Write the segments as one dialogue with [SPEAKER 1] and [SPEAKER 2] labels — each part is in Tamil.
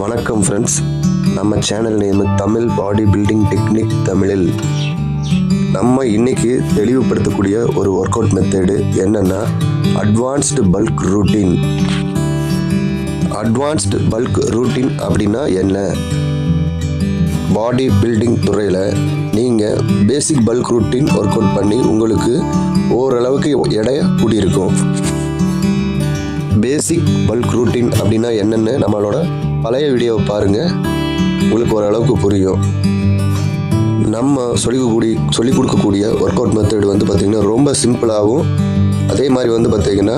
[SPEAKER 1] வணக்கம் ஃப்ரெண்ட்ஸ் நம்ம channel name Tamil body building technique தமிழில். நம்ம இன்னைக்கு தெளிவுபடுத்தக்கூடிய ஒரு ஒர்க் அவுட் மெத்தடு என்னென்னா advanced bulk routine advanced bulk routine அப்படின்னா என்ன? பாடி பில்டிங் துறையில் நீங்கள் basic bulk routine work out பண்ணி உங்களுக்கு ஓரளவுக்கு எடை கூடியிருக்கும். பேசிக் பல்க் ரூட்டீன் அப்படின்னா என்னென்னு நம்மளோட பழைய வீடியோவை பாருங்கள் உங்களுக்கு ஓரளவுக்கு புரியும். நம்ம சொல்லிக்கூடிய சொல்லிக் கொடுக்கக்கூடிய ஒர்க் அவுட் மெத்தட் வந்து பார்த்திங்கன்னா ரொம்ப சிம்பிளாகவும் அதே மாதிரி வந்து பார்த்திங்கன்னா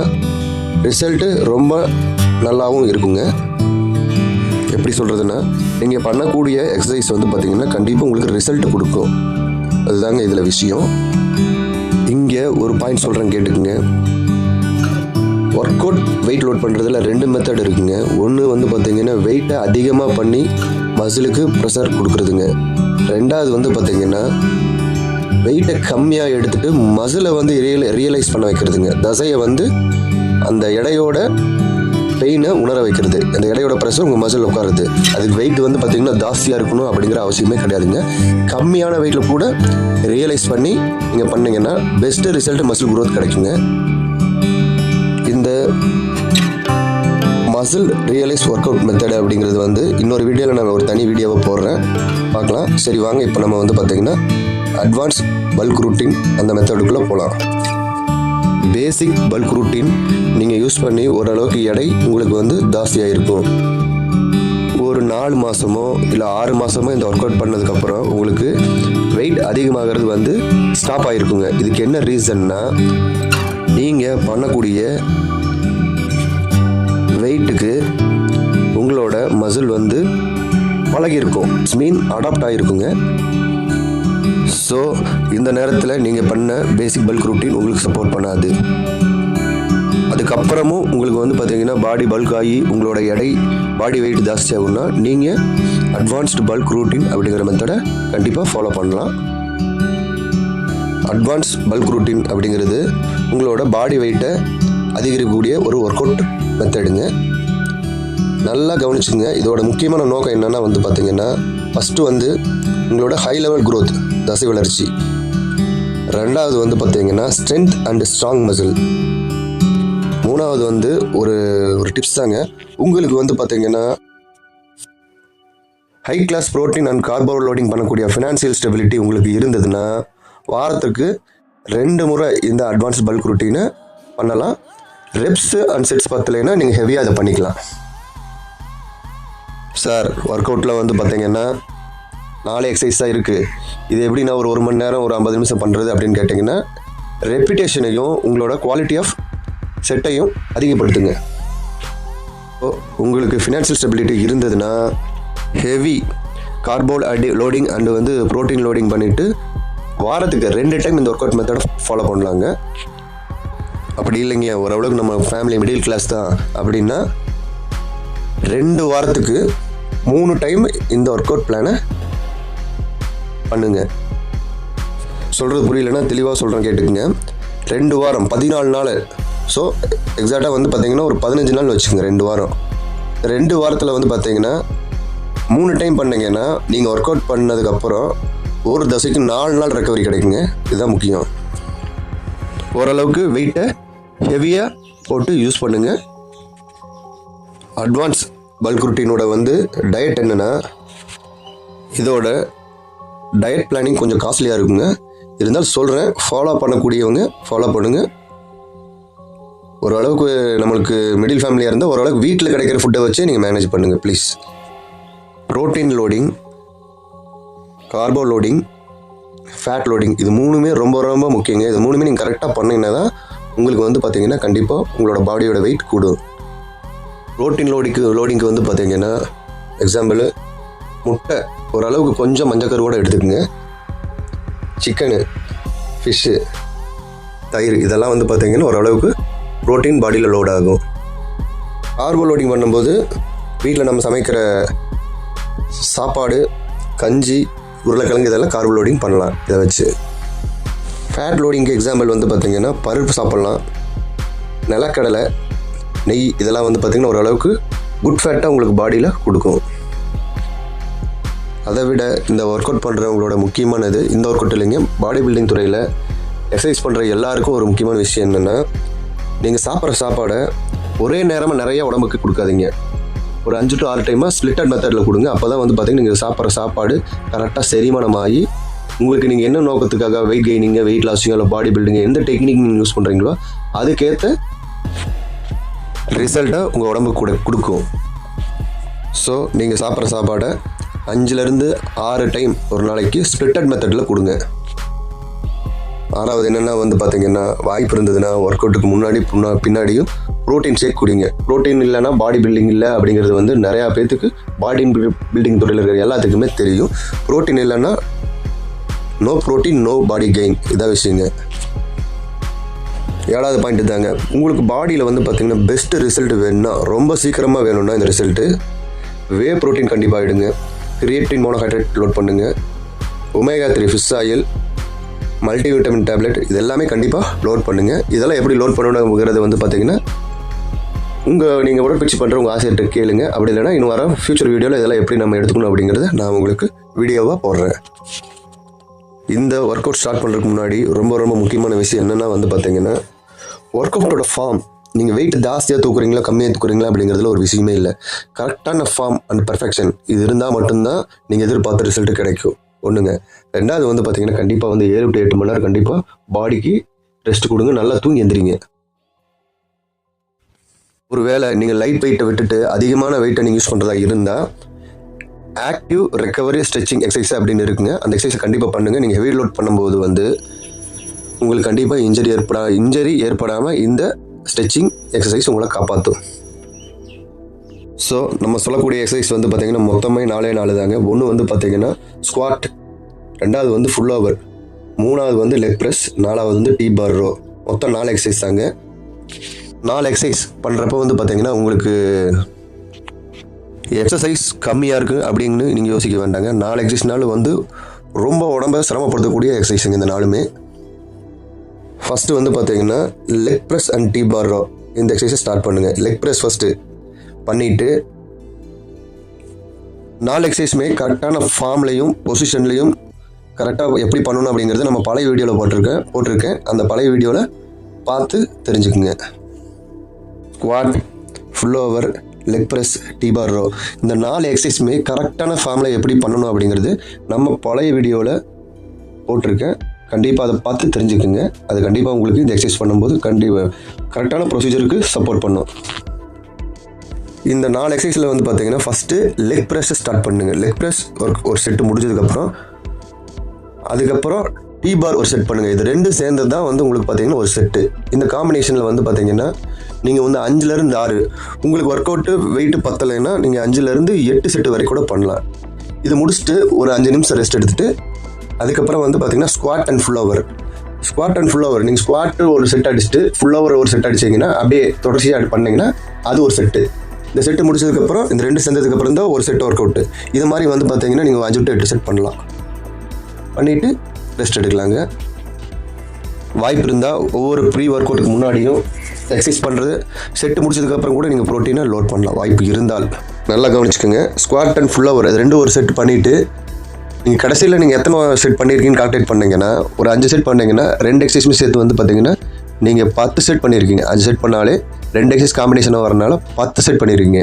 [SPEAKER 1] ரிசல்ட்டு ரொம்ப நல்லாவும் இருக்குங்க. எப்படி சொல்கிறதுன்னா நீங்கள் பண்ணக்கூடிய எக்ஸசைஸ் வந்து பார்த்திங்கன்னா கண்டிப்பாக உங்களுக்கு ரிசல்ட் கொடுக்கும். அதுதாங்க இதில் விஷயம். இங்கே ஒரு பாயிண்ட் சொல்கிறேன் கேட்டுக்குங்க. ஒர்க் அவுட் வெயிட் லோட் பண்ணுறதுல ரெண்டு மெத்தட் இருக்குங்க. ஒன்று வந்து பார்த்தீங்கன்னா வெயிட்டை அதிகமாக பண்ணி மசிலுக்கு ப்ரெஷர் கொடுக்குறதுங்க. ரெண்டாவது வந்து பார்த்திங்கன்னா வெயிட்டை கம்மியாக எடுத்துகிட்டு மசிலை வந்து ரியல் ரியலைஸ் பண்ண வைக்கிறதுங்க. தசையை வந்து அந்த எடையோட பெயினை உணர வைக்கிறது. அந்த எடையோட ப்ரெஷர் உங்கள் மசில் உட்காருது. அதுக்கு வெயிட் வந்து பார்த்திங்கன்னா ஜாஸ்தியாக இருக்கணும் அப்படிங்கிற அவசியமே கிடையாதுங்க. கம்மியான வெயிட்டில் கூட ரியலைஸ் பண்ணி நீங்கள் பண்ணிங்கன்னா பெஸ்ட்டு ரிசல்ட் மசில் குரோத் கிடைக்குங்க. இந்த muscle realise work out method அப்படிங்கிறது வந்து இன்னொரு வீடியோவில் நான் ஒரு தனி வீடியோவை போடுறேன். பார்க்கலாம். சரி வாங்க. இப்போ நம்ம வந்து பார்த்திங்கன்னா அட்வான்ஸ் பல்க் ரூட்டீன் அந்த மெத்தடுக்குள்ளே போகலாம் பேசிக் பல்க் ரூட்டீன் நீங்கள் யூஸ் பண்ணி ஓரளவுக்கு எடை உங்களுக்கு வந்து ஜாஸ்தியாக இருக்கும். ஒரு நாலு மாதமோ இல்லை ஆறு மாதமோ இந்த ஒர்க் அவுட் பண்ணதுக்கப்புறம் உங்களுக்கு வெயிட் அதிகமாகிறது வந்து ஸ்டாப் ஆகிருக்குங்க இதுக்கு என்ன ரீசன்னா நீங்கள் பண்ணக்கூடிய வெயிட்டுக்கு உங்களோட மசில் வந்து பழகிருக்கும் மீன் அடாப்ட் ஆகிருக்குங்க ஸோ இந்த நேரத்தில் நீங்கள் பண்ண பேசிக் பல்க் ரூட்டீன் உங்களுக்கு சப்போர்ட் பண்ணாது. அதுக்கப்புறமும் உங்களுக்கு வந்து பார்த்தீங்கன்னா பாடி பல்க் ஆகி உங்களோட எடை பாடி வெயிட் ஜாஸ்தி ஆகும்னா நீங்கள் அட்வான்ஸ்டு பல்க் ரூட்டீன் அப்படிங்கிற மெத்தடை கண்டிப்பாக ஃபாலோ பண்ணலாம். அட்வான்ஸ் பல்க் ரூட்டீன் அப்படிங்கிறது உங்களோட பாடி வெயிட்டை அதிகரிக்கக்கூடிய ஒரு ஒர்க் அவுட் மெத்தடுங்க. நல்லா கவனிச்சுங்க இதோட முக்கியமான நோக்கம் என்னென்னா வந்து பார்த்தீங்கன்னா ஃபஸ்ட்டு வந்து உங்களோட ஹை லெவல் க்ரோத் தசை வளர்ச்சி. ரெண்டாவது வந்து பார்த்தீங்கன்னா ஸ்ட்ரென்த் அண்ட் ஸ்ட்ராங் மசில் மூணாவது வந்து ஒரு ஒரு டிப்ஸ் தாங்க. உங்களுக்கு வந்து பார்த்தீங்கன்னா high class protein and carbo loading பண்ணக்கூடிய ஃபினான்சியல் ஸ்டெபிலிட்டி உங்களுக்கு இருந்ததுன்னா வாரத்துக்கு ரெண்டு முறை இந்த அட்வான்ஸ் பல்க் ரூட்டீனை பண்ணலாம். ரெப்ஸ் அண்ட் செட்ஸ் பத்தலைன்னா நீங்கள் ஹெவியாக அதை பண்ணிக்கலாம். சார் ஒர்க் அவுட்டில் வந்து பார்த்தீங்கன்னா நாலு எக்ஸசைஸ் தான் இருக்குது இது எப்படி நான் ஒரு ஒரு மணி நேரம் ஒரு ஐம்பது நிமிஷம் பண்ணுறது அப்படின்னு கேட்டிங்கன்னா ரெப்பிட்டேஷனையும் உங்களோட குவாலிட்டி ஆஃப் செட்டையும் அதிகப்படுத்துங்க. ஸோ உங்களுக்கு ஃபினான்ஷியல் ஸ்டெபிலிட்டி இருந்ததுன்னா ஹெவி கார்போல் அடி லோடிங் அண்டு வந்து ப்ரோட்டீன் லோடிங் பண்ணிவிட்டு வாரத்துக்கு ரெண்டு டைம் இந்த ஒர்க் அவுட் மெத்தடை ஃபாலோ பண்ணலாங்க. அப்படி இல்லைங்க ஓரளவுக்கு நம்ம ஃபேமிலி மிடில் கிளாஸ் தான். அப்படின்னா ரெண்டு வாரத்துக்கு மூணு டைம் இந்த ஒர்க் அவுட் பிளானை பண்ணுங்க. சொல்கிறது புரியலன்னா தெளிவாக சொல்கிறேன் கேட்டுக்குங்க. ரெண்டு வாரம் பதினாலு நாள். ஸோ எக்ஸாக்டாக வந்து பார்த்தீங்கன்னா ஒரு பதினஞ்சு நாள் வச்சுக்கோங்க ரெண்டு வாரம். ரெண்டு வாரத்தில் வந்து பார்த்தீங்கன்னா மூணு டைம் பண்ணீங்கன்னா நீங்கள் ஒர்க் அவுட் பண்ணதுக்கப்புறம் ஒரு தசைக்கு நாலு நாள் ரெக்கவரி கிடைக்குங்க. இதுதான் முக்கியம். ஓரளவுக்கு வெயிட்டை ஹெவியாக போட்டு யூஸ் பண்ணுங்கள் அட்வான்ஸ் பல்க் ருட்டீனோட வந்து டயட் என்னென்னா இதோட டயட் பிளானிங் கொஞ்சம் காஸ்ட்லியாக இருக்குங்க. இருந்தாலும் சொல்கிறேன் ஃபாலோ பண்ணக்கூடியவங்க ஃபாலோ பண்ணுங்கள் ஓரளவுக்கு நம்மளுக்கு மிடில் ஃபேமிலியாக இருந்தால் ஓரளவுக்கு வீட்டில் கிடைக்கிற ஃபுட்டை வச்சு நீங்கள் மேனேஜ் பண்ணுங்கள் please protein loading carbo loading fat loading இது மூணுமே ரொம்ப ரொம்ப முக்கியங்க. இது மூணுமே நீங்கள் கரெக்டாக பண்ணிங்கன்னா தான் உங்களுக்கு வந்து பார்த்தீங்கன்னா கண்டிப்பாக உங்களோட பாடியோட வெயிட் கூடும். ப்ரோட்டீன் லோடிக்கு லோடிங்க்கு வந்து பார்த்தீங்கன்னா எக்ஸாம்பிள் முட்டை ஓரளவுக்கு கொஞ்சம் மஞ்சக்கருவோடு எடுத்துக்கோங்க. சிக்கனு ஃபிஷ்ஷு தயிர் இதெல்லாம் வந்து பார்த்திங்கன்னா ஓரளவுக்கு ப்ரோட்டீன் பாடியில் லோட் ஆகும். கார்போ லோடிங் பண்ணும்போது வீட்டில் நம்ம சமைக்கிற சாப்பாடு கஞ்சி உருளைக்கிழங்கு இதெல்லாம் கார்போ லோடிங் பண்ணலாம் இதை வச்சு. ஃபேட் லோடிங்க்கு எக்ஸாம்பிள் வந்து பார்த்திங்கன்னா பருப்பு சாப்பிட்லாம். நிலக்கடலை நெய் இதெல்லாம் வந்து பார்த்திங்கன்னா ஓரளவுக்கு குட் ஃபேட்டாக உங்களுக்கு பாடியில் கொடுக்கும். அதை விட இந்த ஒர்க் அவுட் பண்ணுறவங்களோட முக்கியமானது இந்த ஒர்க் அவுட் இல்லைங்க பாடி பில்டிங் துறையில் எக்ஸசைஸ் பண்ணுற எல்லாருக்கும் ஒரு முக்கியமான விஷயம் என்னென்னா நீங்கள் சாப்பிட்ற சாப்பாடை ஒரே நேரமாக நிறைய உடம்புக்கு கொடுக்காதீங்க. ஒரு அஞ்சு டு ஆறு டைமாக ஸ்லிட்டட் மெத்தடில் கொடுங்க. அப்போ தான் வந்து பார்த்திங்கன்னா நீங்கள் சாப்பிட்ற சாப்பாடு கரெக்டாக செரிமானமாகி உங்களுக்கு நீங்கள் என்ன நோக்கத்துக்காக வெயிட் கெய்னிங்க வெயிட் லாஸிங்கோ இல்லை பாடி பில்டிங் எந்த டெக்னிக் நீங்கள் யூஸ் பண்ணுறீங்களோ அதுக்கேற்ற ரிசல்ட்டை உங்கள் உடம்புக்கு கூட கொடுக்கும். ஸோ நீங்கள் சாப்பிட்ற சாப்பாடை அஞ்சுலேருந்து ஆறு டைம் ஒரு நாளைக்கு ஸ்பிளிட்டட் மெத்தடில் கொடுங்க. ஆறாவது என்னென்னா வந்து பார்த்தீங்கன்னா வாய்ப்பு இருந்ததுன்னா ஒர்க் அவுட்டுக்கு முன்னாடி பின்னாடியும் ப்ரோட்டீன் ஷேக் குடிங்க. ப்ரோட்டீன் இல்லைன்னா பாடி பில்டிங் இல்லை அப்படிங்கிறது வந்து நிறையா பேர்த்துக்கு பாடி பில்டிங் துறையில் இருக்கிற எல்லாத்துக்குமே தெரியும். ப்ரோட்டீன் இல்லைன்னா no protein no body gain இதான் விஷயங்க. ஏழாவது பாயிண்ட் தாங்க. உங்களுக்கு பாடியில் வந்து பார்த்தீங்கன்னா பெஸ்ட்டு ரிசல்ட் வேணும்னா ரொம்ப சீக்கிரமாக வேணும்னா இந்த ரிசல்ட்டு வே ப்ரோட்டீன் கண்டிப்பாக எடுங்க. கிரியேட்டின் மோனோஹைட்ரேட் லோட் பண்ணுங்கள் omega three fish oil multivitamin tablet இது எல்லாமே கண்டிப்பாக லோட் பண்ணுங்கள் இதெல்லாம் எப்படி லோட் பண்ணணுங்கிறது வந்து பார்த்தீங்கன்னா உங்கள் நீங்கள் உடற்பயிற்சி பண்ணுற உங்கள் ஆசிரியர்கிட்ட கேளுங்க. அப்படி இல்லைன்னா இன்னும் வர ஃப்யூச்சர் வீடியோவில் இதெல்லாம் எப்படி நம்ம எடுத்துக்கணும் அப்படிங்கிறத நான் உங்களுக்கு வீடியோவாக போடுறேன். இந்த ஒர்க் அவுட் ஸ்டார்ட் பண்ணுறதுக்கு முன்னாடி ரொம்ப ரொம்ப முக்கியமான விஷயம் என்னென்னா வந்து பார்த்தீங்கன்னா ஒர்க் அவுட்டோட ஃபார்ம் நீங்கள் வெயிட் ஜாஸ்தியாக தூக்குறீங்களா கம்மியாக தூக்குறீங்களா அப்படிங்கிறதுல ஒரு விஷயமே இல்லை. கரெக்டான ஃபார்ம் அண்ட் பர்ஃபெக்ஷன் இது இருந்தால் மட்டும்தான் நீங்கள் எதிர்பார்த்த ரிசல்ட் கிடைக்கும். ஒன்றுங்க ரெண்டாவது வந்து பார்த்தீங்கன்னா கண்டிப்பாக வந்து ஏழு டு எட்டு மணி நேரம் கண்டிப்பாக பாடிக்கு ரெஸ்ட் கொடுங்க நல்லா தூங்கி எந்திரிங்க. ஒரு வேளை நீங்கள் லைட் வெயிட்டை விட்டுட்டு அதிகமான வெயிட்டை நீங்கள் யூஸ் பண்ணுறதா இருந்தால் ஆக்டிவ் ரெக்கவரி ஸ்ட்ரெச்சிங் எக்ஸசைஸ் அப்படின்னு இருக்குங்க. அந்த எக்ஸசைஸ் கண்டிப்பாக பண்ணுங்கள் நீங்கள் ஹெவி லோட் பண்ணும்போது வந்து உங்களுக்கு கண்டிப்பாக இன்ஜரி ஏற்படா இன்ஜரி ஏற்படாமல் இந்த ஸ்ட்ரெச்சிங் எக்ஸசைஸ் உங்களை காப்பாற்றும் ஸோ நம்ம சொல்லக்கூடிய எக்ஸசைஸ் வந்து பார்த்திங்கன்னா மொத்தமே நாலே நாலு தாங்க. ஒன்று வந்து பார்த்தீங்கன்னா ஸ்குவாட் ரெண்டாவது வந்து ஃபுல் ஓவர் மூணாவது வந்து லெக் ப்ரெஸ் நாலாவது வந்து டீ பார் ரோ மொத்தம் நாலு எக்ஸசைஸ் தாங்க. நாலு எக்ஸசைஸ் பண்ணுறப்ப வந்து பார்த்திங்கன்னா உங்களுக்கு எக்ஸசைஸ் கம்மியாக இருக்குது அப்படின்னு நீங்கள் யோசிக்க வேண்டாங்க. நாலு எக்ஸசைஸ்னாலும் வந்து ரொம்ப உடம்ப சிரமப்படுத்தக்கூடிய எக்ஸசைஸுங்க இந்த நாளுமே. ஃபஸ்ட்டு வந்து பார்த்தீங்கன்னா leg press and T bar row இந்த எக்ஸசைஸை ஸ்டார்ட் பண்ணுங்கள் லெக் ப்ரெஸ் ஃபஸ்ட்டு பண்ணிவிட்டு நாலு எக்ஸசைஸுமே கரெக்டான ஃபார்ம்லேயும் பொசிஷன்லேயும் கரெக்டாக எப்படி பண்ணணும் அப்படிங்கிறத நம்ம பழைய வீடியோவில் போட்டிருக்கேன். போட்டிருக்கேன். அந்த பழைய வீடியோவில் பார்த்து தெரிஞ்சுக்குங்க. Squat pullover leg press T bar row இந்த நாலு எக்ஸசைஸுமே கரெக்டான ஃபார்மில் எப்படி பண்ணணும் அப்படிங்கிறது நம்ம பழைய வீடியோவில் போட்டிருக்கேன். கண்டிப்பாக அதை பார்த்து தெரிஞ்சுக்குங்க. அது கண்டிப்பாக உங்களுக்கு இந்த எக்ஸசைஸ் பண்ணும்போது கண்டிப்பாக கரெக்டான ப்ரொசீஜருக்கு சப்போர்ட் பண்ணும். இந்த நாலு எக்ஸசைஸில் வந்து பார்த்தீங்கன்னா ஃபஸ்ட்டு லெக் ப்ரெஸ்ஸை ஸ்டார்ட் பண்ணுங்கள் லெக் ப்ரெஸ் ஒரு ஒரு செட்டு முடிஞ்சதுக்கப்புறம் அதுக்கப்புறம் டீ பார் ஒரு செட் பண்ணுங்கள் இது ரெண்டும் சேர்ந்தது தான் வந்து உங்களுக்கு பார்த்தீங்கன்னா ஒரு செட்டு இந்த காம்பினேஷனில் வந்து பார்த்தீங்கன்னா நீங்கள் வந்து அஞ்சுலேருந்து ஆறு. உங்களுக்கு ஒர்க் அவுட்டு வெயிட்டு பத்தலைன்னா நீங்கள் அஞ்சுலேருந்து எட்டு செட்டு வரை கூட பண்ணலாம். இது முடிச்சுட்டு ஒரு அஞ்சு நிமிஷம் ரெஸ்ட் எடுத்துகிட்டு அதுக்கப்புறம் வந்து பார்த்தீங்கன்னா squat and pullover squat and pullover நீங்கள் ஸ்குவாட் ஒரு செட் அடிச்சுட்டு ஃபுல் ஓவர் ஒரு செட் அடிச்சிங்கன்னா அப்படியே தொடர்ச்சியாக பண்ணிங்கன்னா அது ஒரு செட்டு இந்த செட்டு முடிச்சதுக்கப்புறம் இந்த ரெண்டு சேர்ந்ததுக்கப்புறம் தான் ஒரு செட் ஒர்க் அவுட்டு இது மாதிரி வந்து பார்த்தீங்கன்னா நீங்கள் அஞ்சு டு எட்டு செட் பண்ணலாம். பண்ணிவிட்டு ரெஸ்ட் எடுக்கலாங்க. வாய்ப்பு இருந்தால் ஒவ்வொரு ப்ரீ ஒர்க் அவுட்டுக்கு முன்னாடியும் எக்ஸசைஸ் பண்ணுறது செட்டு முடிச்சதுக்கப்புறம் கூட நீங்கள் ப்ரோட்டீனை லோட் பண்ணலாம். வாய்ப்பு இருந்தால். நல்லா கவனிச்சுக்கோங்க. ஸ்குவாட் அண்ட் ஃபுல்லாக ஒரு ரெண்டு ஒரு செட் பண்ணிவிட்டு நீங்கள் கடைசியில் நீங்கள் எத்தனை செட் பண்ணியிருக்கீங்கன்னு கால்குலேட் பண்ணிங்கன்னா ஒரு அஞ்சு செட் பண்ணீங்கன்னா ரெண்டு எக்ஸசைஸுமே சேர்த்து வந்து பார்த்தீங்கன்னா நீங்கள் பத்து செட் பண்ணியிருக்கீங்க அஞ்சு செட் பண்ணாலே ரெண்டு எக்ஸசைஸ் காம்பினேஷனாக வரனால பத்து செட் பண்ணியிருக்கீங்க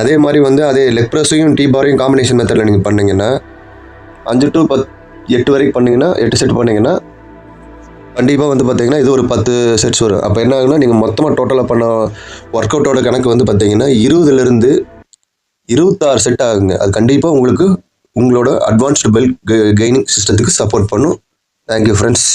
[SPEAKER 1] அதே மாதிரி வந்து அதே லெக் ப்ரெஸ்ஸையும் டீ பாரையும் காம்பினேஷன் மெத்தடில் நீங்கள் பண்ணிங்கன்னா அஞ்சு டு பத் எட்டு வரைக்கும் பண்ணிங்கன்னா எட்டு செட் பண்ணீங்கன்னா கண்டிப்பாக வந்து பார்த்தீங்கன்னா இது ஒரு பத்து செட்ஸ் வரும். அப்போ என்ன ஆகுனா நீங்கள் மொத்தமாக டோட்டலாக பண்ண ஒர்க் அவுட்டோட கணக்கு வந்து பார்த்தீங்கன்னா இருபதுலேருந்து இருபத்தாறு செட் ஆகுங்க. அது கண்டிப்பாக உங்களுக்கு உங்களோட அட்வான்ஸ்டு பெல்ட் கெய்னிங் சிஸ்டத்துக்கு சப்போர்ட் பண்ணும். Thank you friends